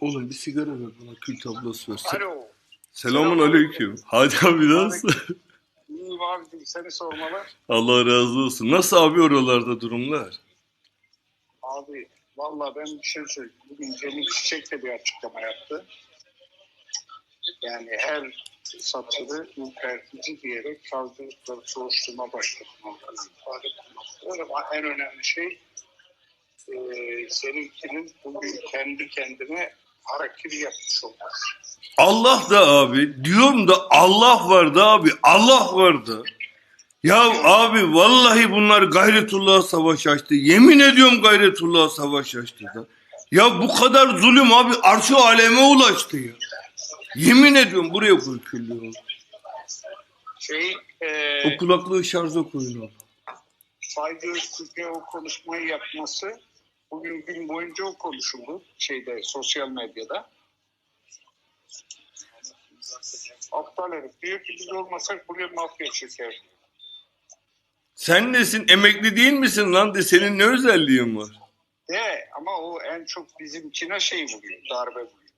Oğlum bir sigara ver bana kül tablası ver. Alo. Selamun aleyküm. Hadi abi nasıl? İyiyim abicim seni sormalar. Allah razı olsun. Nasıl abi oralarda durumlar? Abi valla ben bir şey söyleyeyim. Bugün Cemil Çiçek de bir açıklama yaptı. Yani her satırı ürpertici diyerek savcılıkları soruşturma başladı. ifade kullandılar. Ama en önemli şey e, seninkinin bugün kendi kendine hareketi yapmış olması. Allah da abi diyorum da Allah vardı abi Allah vardı. Ya abi vallahi bunlar gayretullah'a savaş açtı. Yemin ediyorum gayretullah'a savaş açtı da. Ya bu kadar zulüm abi arşı aleme ulaştı ya. Yemin ediyorum buraya küllüğünü. Şey, e, O kulaklığı şarja koyun oğlum. Saygı Öztürk'e o konuşmayı yapması bugün gün boyunca o konuşuldu şeyde sosyal medyada. Aptal herif diyor ki biz olmasak buraya mafya çeker. Sen nesin emekli değil misin lan de senin ne özelliğin var? De ama o en çok bizimkine şey vuruyor, darbe vuruyor.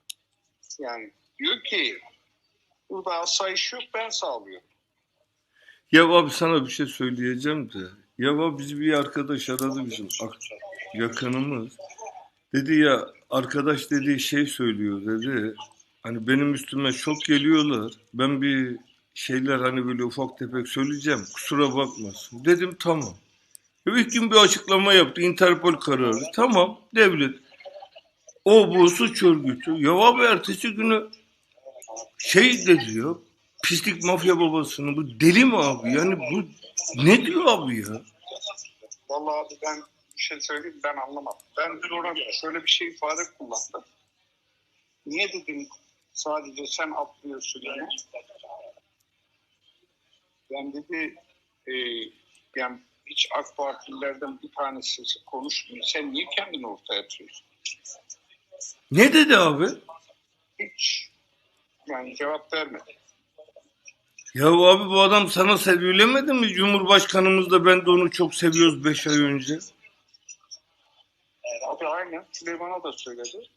Yani diyor ki burada asayiş yok ben sağlıyorum. Ya abi sana bir şey söyleyeceğim de. Ya abi bizi bir arkadaş aradı bizim ak- yakınımız. Dedi ya arkadaş dediği şey söylüyor dedi. Hani benim üstüme çok geliyorlar. Ben bir şeyler hani böyle ufak tefek söyleyeceğim. Kusura bakmasın. Dedim tamam. İlk gün bir açıklama yaptı. Interpol kararı. Tamam devlet. O bu suç örgütü. Ya abi ertesi günü şey dedi ya pislik mafya babasını bu deli mi abi yani bu ne diyor abi ya Vallahi abi ben bir şey söyleyeyim ben anlamadım. Ben dün orada şöyle bir şey ifade kullandım. Niye dedim sadece sen atlıyorsun yani? Ben dedi e, yani hiç AK Partililerden bir tanesi konuşmuyor. Sen niye kendini ortaya atıyorsun? ne dedi abi Hiç yani cevap vermedi. ya abi bu adam sana söylemedi mi Cumhurbaşkanımız da ben de onu çok seviyoruz 5 ay önce Abi aynen Süleyman'a da söyledi.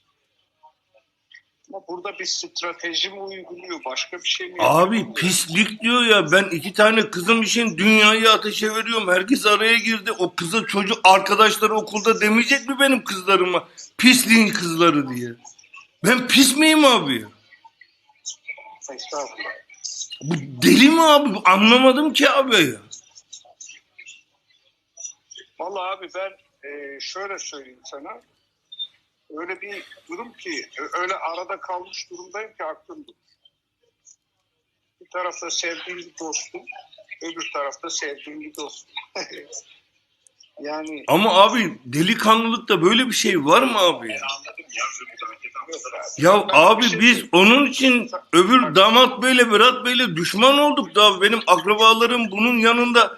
Ama burada bir strateji mi uyguluyor? Başka bir şey mi abi yapıyor? pislik diyor ya ben iki tane kızım için dünyayı ateşe veriyorum herkes araya girdi o kızı çocuk arkadaşları okulda demeyecek mi benim kızlarıma pisliğin kızları diye ben pis miyim abi Estağfurullah. bu deli mi abi anlamadım ki abi ya Vallahi abi ben e, şöyle söyleyeyim sana. Öyle bir durum ki öyle arada kalmış durumdayım ki aklım durur. Bir tarafta sevdiğim bir dostum, öbür tarafta sevdiğim bir dostum. yani Ama abi delikanlılıkta böyle bir şey var mı abi ya? Ya Ben abi şey biz onun için öbür damat beyle Berat beyle düşman olduk da benim akrabalarım bunun yanında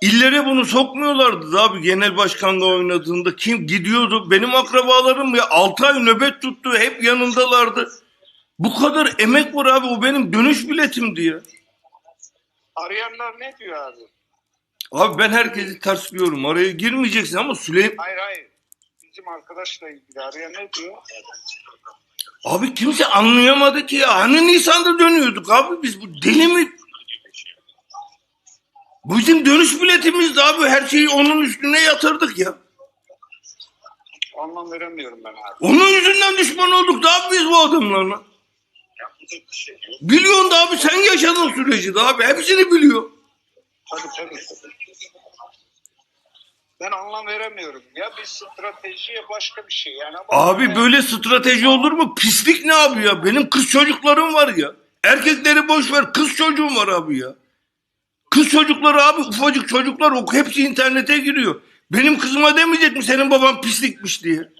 illere bunu sokmuyorlardı abi genel başkanla oynadığında kim gidiyordu benim akrabalarım ya 6 ay nöbet tuttu hep yanındalardı. Bu kadar emek var abi o benim dönüş biletimdi ya. arayanlar ne diyor abi? Abi ben herkesi tersliyorum araya girmeyeceksin ama Süleyman Hayır hayır. Bizim arkadaşla ilgili arayan ne diyor? Abi kimse anlayamadı ki ya. Hani Nisan'da dönüyorduk abi biz bu deli mi? Bu bizim dönüş biletimizdi abi. Her şeyi onun üstüne yatırdık ya. Anlam veremiyorum ben abi. Onun yüzünden düşman olduk da abi biz bu adamlarla. Biliyorsun da abi sen yaşadın süreci de abi. Hepsini biliyor. Tabii tabii. Ben anlam veremiyorum. Ya bir stratejiye başka bir şey. Yani Abi böyle strateji olur mu? Pislik ne abi ya? Benim kız çocuklarım var ya. Erkekleri boş ver. Kız çocuğum var abi ya. Kız çocukları abi ufacık çocuklar o hepsi internete giriyor. Benim kızıma demeyecek mi senin baban pislikmiş diye.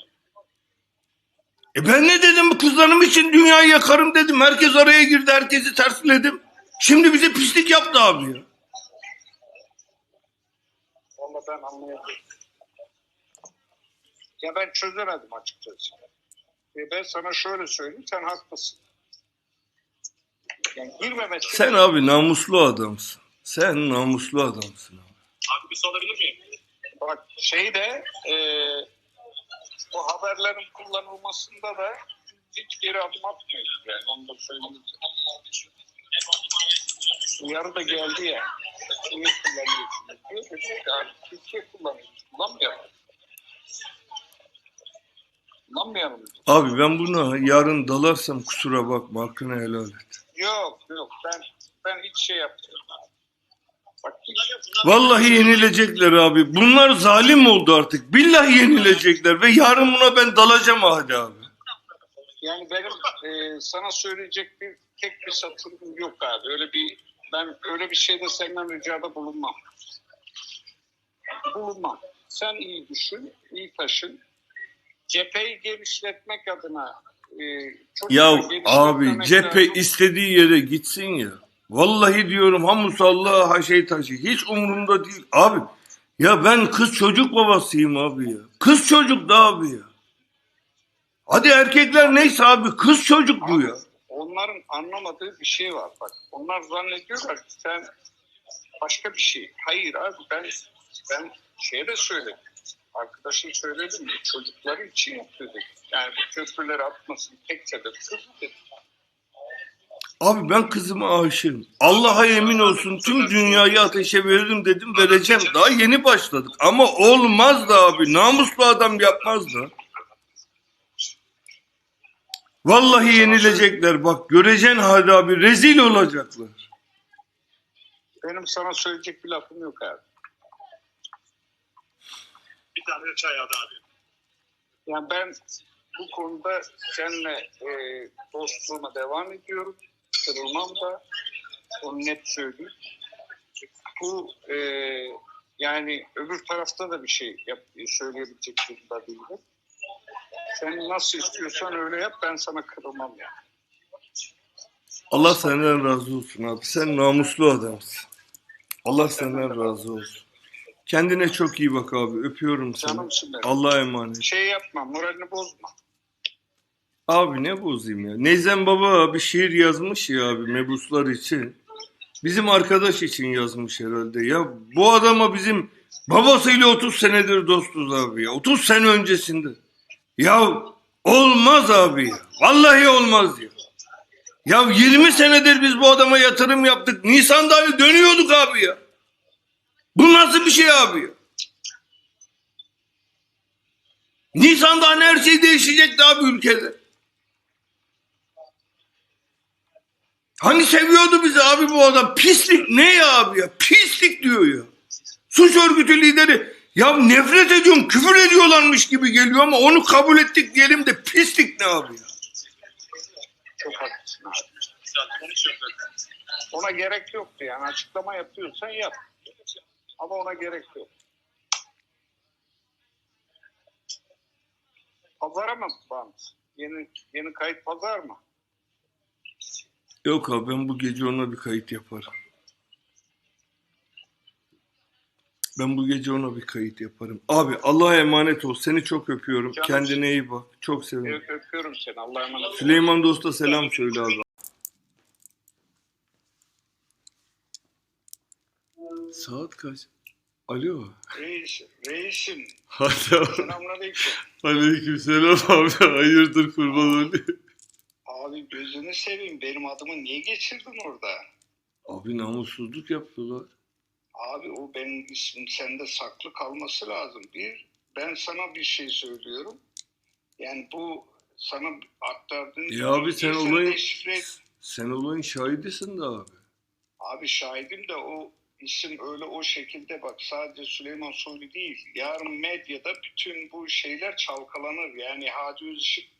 E ben ne dedim kızlarım için dünyayı yakarım dedim. Herkes araya girdi herkesi tersledim. Şimdi bize pislik yaptı abi ya. Vallahi ben anlayamıyorum. Ya ben çözemedim açıkçası. E ben sana şöyle söyleyeyim, sen haklısın. Yani girmemesi... Sen abi namuslu adamsın. Sen namuslu adamsın abi. Abi bir sorabilir miyim? Bak şey de e, bu haberlerin kullanılmasında da hiç geri adım atmıyoruz yani onu da söyleyeyim. Uyarı da geldi ya. Kimi kullanıyorsunuz diyor. Dedik ki Türkiye kullanıyoruz. Kullanmayalım. Kullanmayalım. Abi ben buna yarın dalarsam kusura bakma hakkını helal et. Yok yok ben ben hiç şey yapmıyorum. Vallahi yenilecekler abi. Bunlar zalim oldu artık. Billahi yenilecekler ve yarın buna ben dalacağım hadi abi. Yani benim e, sana söyleyecek bir tek bir satırım yok abi. Öyle bir ben öyle bir şeyde senden ricada bulunmam. Bulunmam. Sen iyi düşün, iyi taşın. Cepheyi genişletmek adına e, Ya abi cephe lazım. istediği yere gitsin ya. Vallahi diyorum hamusallah ha şey taşı. Hiç umurumda değil. Abi ya ben kız çocuk babasıyım abi ya. Kız çocuk da abi ya. Hadi erkekler neyse abi kız çocuk bu ya. Onların anlamadığı bir şey var bak. Onlar zannediyorlar ki sen başka bir şey. Hayır abi ben ben şeye de söyledim. Arkadaşım söyledim ya, çocukları için yapıyor dedim. Yani bu köprüleri atmasın tek sebep kız dedim. Abi ben kızıma aşığım. Allah'a yemin olsun tüm dünyayı ateşe veririm dedim vereceğim. Daha yeni başladık. Ama olmaz da abi. Namuslu adam yapmaz da. Vallahi yenilecekler. Bak göreceksin hadi abi. Rezil olacaklar. Benim sana söyleyecek bir lafım yok abi. Bir tane çay adı abi. Yani ben bu konuda seninle e, dostluğuma devam ediyorum. Kırılmam da. Onu net söyleyeyim. Bu e, yani öbür tarafta da bir şey yap, söyleyebilecek durumda değilim. Sen nasıl istiyorsan öyle yap ben sana kırılmam yani. Allah senden razı olsun abi. Sen namuslu adamsın. Allah senden razı olsun. Kendine çok iyi bak abi. Öpüyorum seni. Allah'a emanet. Şey yapma moralini bozma. Abi ne bozayım ya. Neyzen Baba bir şiir yazmış ya abi mebuslar için. Bizim arkadaş için yazmış herhalde. Ya bu adama bizim babasıyla 30 senedir dostuz abi ya. 30 sene öncesinde. Ya olmaz abi ya. Vallahi olmaz ya. Ya 20 senedir biz bu adama yatırım yaptık. Nisan'da hani dönüyorduk abi ya. Bu nasıl bir şey abi ya? Nisan'da hani her şey değişecekti abi ülkede. Hani seviyordu bizi abi bu adam. Pislik ne ya abi ya? Pislik diyor ya. Suç örgütü lideri. Ya nefret ediyorum, küfür ediyorlarmış gibi geliyor ama onu kabul ettik diyelim de pislik ne abi ya? Çok haklısın abi. Ona gerek yoktu yani açıklama yapıyorsan yap. Ama ona gerek yok. Pazara mı bant? Yeni yeni kayıt pazar mı? Yok abi ben bu gece ona bir kayıt yaparım. Ben bu gece ona bir kayıt yaparım. Abi Allah'a emanet ol. Seni çok öpüyorum. Canım. Kendine iyi bak. Çok seviyorum. Ö- öpüyorum seni. Allah'a emanet ol. Süleyman Dost'a selam söyle abi. Saat kaç? Alo. Reis, reisim. Hadi Selamünaleyküm. Aleyküm selam abi. Hayırdır kurban olayım. Abi gözünü seveyim. Benim adımı niye geçirdin orada? Abi namussuzluk yaptılar. Abi o benim ismim sende saklı kalması lazım. Bir, ben sana bir şey söylüyorum. Yani bu sana aktardığın... Ya abi sen olayın deşifre sen olayın şahidisin de abi. Abi şahidim de o isim öyle o şekilde bak sadece Süleyman Soylu değil. Yarın medyada bütün bu şeyler çalkalanır. Yani Hadi Özışık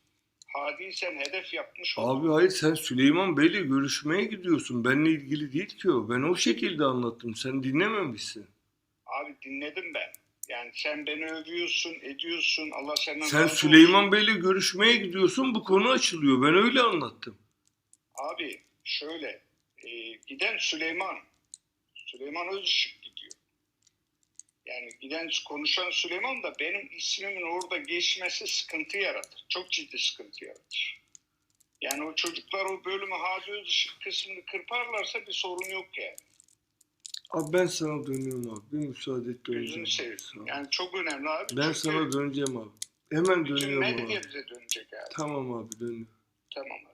Hadi'yi sen hedef yapmış oldun. Abi hayır sen Süleyman Bey'le görüşmeye gidiyorsun. Benle ilgili değil ki o. Ben o şekilde anlattım. Sen dinlememişsin. Abi dinledim ben. Yani sen beni övüyorsun, ediyorsun. Allah senden Sen razı Süleyman olsun. Bey'le görüşmeye gidiyorsun. Bu konu açılıyor. Ben öyle anlattım. Abi şöyle e, giden Süleyman. Süleyman Özışık. Yani giden konuşan Süleyman da benim ismimin orada geçmesi sıkıntı yaratır. Çok ciddi sıkıntı yaratır. Yani o çocuklar o bölümü Hadi Özışık kısmını kırparlarsa bir sorun yok yani. Abi ben sana dönüyorum abi. Bir müsaade et döneceğim. Gözünü seveyim. Yani çok önemli abi. Ben Çünkü sana döneceğim abi. Hemen bütün dönüyorum medya abi. bize dönecek abi. Tamam abi dönüyorum. Tamam abi.